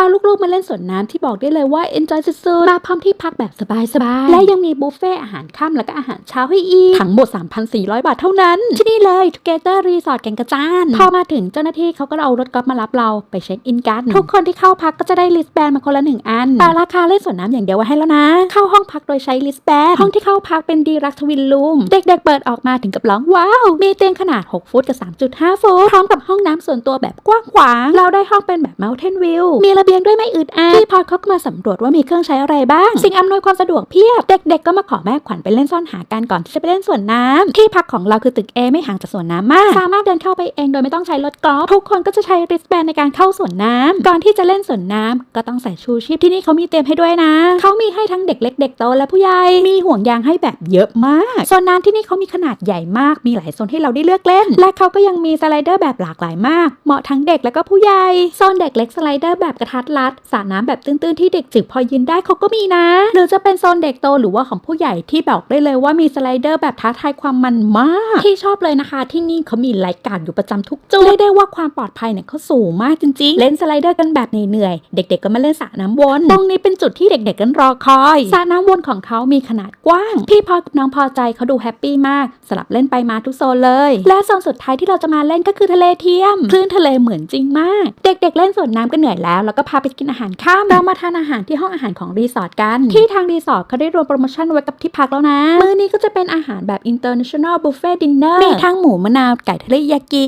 าลูกๆมาเล่นสวนน้ำที่บอกได้เลยว่า enjoy สุดๆ มาพร้อมที่พักแบบสบายๆ และยังมีบุฟเฟ่อาหารค่ำแล้วก็อาหารเช้าให้อีก ทั้งหมด 3,400 บาทเท่านั้น ที่นี่เลย Together Resort แก่งกระจาน พอมาถึงเจ้าหน้าที่เขาก็เอารถกอล์ฟมารับเราไปเช็คอินกัน ทุกคนที่เข้าพักก็จะได้ลิสแบนมาคนละหนึ่งอัน แต่ราคาเล่นสวนน้ำอย่างเดียวไว้ให้แล้วนะ เข้าห้องพักโดยใช้ลิสแบนห้องที่เข้าพักเป็นดีรักทวินลูม เด็กๆเปิดออกมาถึงกับร้องว้าว มีเตียงขนาด 6 ฟุตกับ 3.5 ฟุต พร้อมกับห้องน้ำส่วนตัวแบบกว้างขวาง เราได้ห้องเป็นแบบ Mountain View มีระเบียงด้วยไม่อึดอัดที่พอดเขาก็มาสำรวจว่ามีเครื่องใช้อะไรบ้าง สิ่งอำนวยความสะดวกเพียบ เด็กๆ ก็มาขอแม่ขวัญไปเล่นซ่อนหากันก่อนที่จะไปเล่นสวนน้ำที่พักของเราคือตึก A ไม่ห่างจากสวนน้ำมาก สามารถเดินเข้าไปเองโดยไม่ต้องใช้รถกอล์ฟทุกคนก็จะใช้ริสแบนในการเข้าสวนน้ำก่อนที่จะเล่นสวนน้ำก็ต้องใส่ชูชีพที่นี่เขามีเตรียมให้ด้วยนะเขามีให้ทั้งเด็กเล็กเด็กโตและผู้ใหญ่มีห่วงยางให้แบบเยอะมากโซนน้ำที่นี่เขามีขนาดใหญ่มากมีหลายโซนให้เราได้เลือกเล่น และเขาก็ยังมีสไลเดอร์แบบหลากหลายมาก เหมาะทั้งเด็กและก็ผู้ใหญ่โซนเด็กเล็กสไลเดอร์แบบกระทัดรัดสระน้ำแบบตื้นๆที่เด็กจิ๋วพอยืนได้เขาก็มีนะ หรือจะเป็นโซนเด็กโตหรือว่าของผู้ใหญ่ที่บอกได้เลยว่ามีสไลเดอร์แบบท้าทายความมันมาก ที่ชอบเลยนะคะ ที่นี่เขามีไลท์การ์ดอยู่ประจำทุกจุดเรียได้ว่าความปลอดภัยเนี่ยเขาสูงมากจริงๆ เล่นสไลเดอร์กันแบบเหนื่อยๆเด็ก ๆ ก็มาเล่นสระน้ำวนตรงนี้เป็นจุดที่เด็ก ๆกันรอคอยสระน้ำวนของเขามีขนาดกว้าง พี่พอกับน้องพอใจเขาดูแฮปปี้มากสลับเล่นไปมาทุกโซนเลย และโซนสุดท้ายที่เราจะมาเล่นก็คือทะเลเทียมคลื่นทะเลเหมือนจริงมาก เด็ก ๆ เล่นสวนน้ำก็เหนื่อยแล้วแล้วก็พาไปกินอาหารข้ามเรามาทานอาหารที่ห้องอาหารของรีสอร์ทกัน ที่ทางรีสอร์ทเขาได้รวมโปรโมชั่นไว้กับที่พักแล้วนะ มื้อนี้ก็จะเป็นอาหารแบบ international buffet dinner มีทั้งหมูมะนาวไก่ทะเลยากิ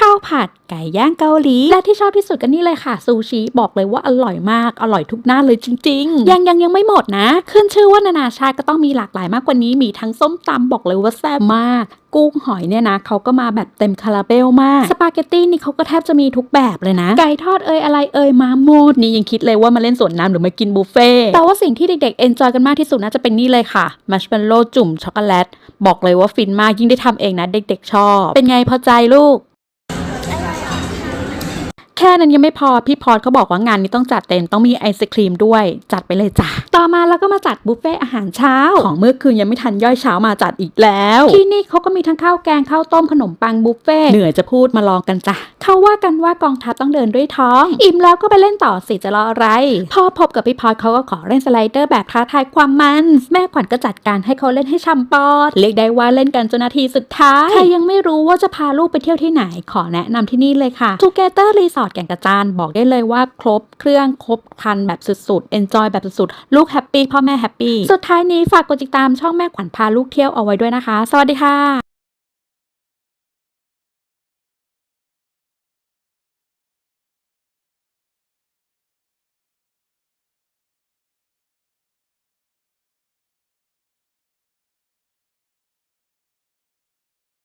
ข้าวผัดไก่ย่างเกาหลี และที่ชอบที่สุดก็นี่เลยค่ะ ซูชิบอกเลยว่าอร่อยมาก อร่อยทุกหน้าเลยจริง ๆ ยังยังยังไม่หมดนะ ขึ้นชื่อว่านานาชาติก็ต้องมีหลากหลายมากกว่านี้มีทั้งส้มตำบอกเลยว่าแซ่บมากกุ้งหอยเนี่ยนะเขาก็มาแบบเต็มคาราเบลมาก สปาเกตตี้นี่เขาก็แทบจะมีทุกแบบเลยนะ ไก่ทอดเอ่ยอะไรเอ่ยมาหมดนี่ยังคิดเลยว่ามาเล่นสวนน้ำหรือมากินบุฟเฟ่แต่ว่าสิ่งที่เด็กๆเอนจอยกันมากที่สุดน่าจะเป็นนี่เลยค่ะมัชเมลโล่จุ่มช็อกโกแลตบอกเลยว่าฟินมากยิ่งได้ทำเองนะเด็กๆชอบ เป็นไงพอใจลูก แค่นั้นยังไม่พอพี่พอดเขาบอกว่างานนี้ต้องจัดเต็มต้องมีไอศครีมด้วย จัดไปเลยจ้ะต่อมาเราก็มาจัดบุฟเฟ่อาหารเช้า ของเมื่อคืนยังไม่ทันย่อยเช้ามาจัดอีกแล้ว ที่นี่เขาก็มีทั้งข้าวแกงข้าวต้มขนมปังบุฟเฟ่เหนื่อยจะพูดมาลองกันจ้ะเขาว่ากันว่ากองทัพต้องเดินด้วยท้อง อิ่มแล้วก็ไปเล่นต่อสิจะรออะไรพอพบกับพี่พอดเขาก็ขอเล่นสไลเดอร์แบบท้าทายความมันแม่ขวัญก็จัดการให้เขาเล่นให้ชำปอดเรียกได้ว่าเล่นกันจนนาทีสุดท้ายใครยังไม่รู้ว่าจะพาลูกไปเที่ยวที่ไหนขอแนะนำที่นี่เลยค่ะ Together ดแก่งกระจานบอกได้เลยว่าครบเครื่องครบครันแบบสุดๆ enjoy แบบสุดๆ ลูกแฮปปี้พ่อแม่แฮปปี้ สุดท้ายนี้ฝากกดติดตามช่องแม่ขวัญพาลูกเที่ยวเอาไว้ด้วยนะคะ สวัสดีค่ะ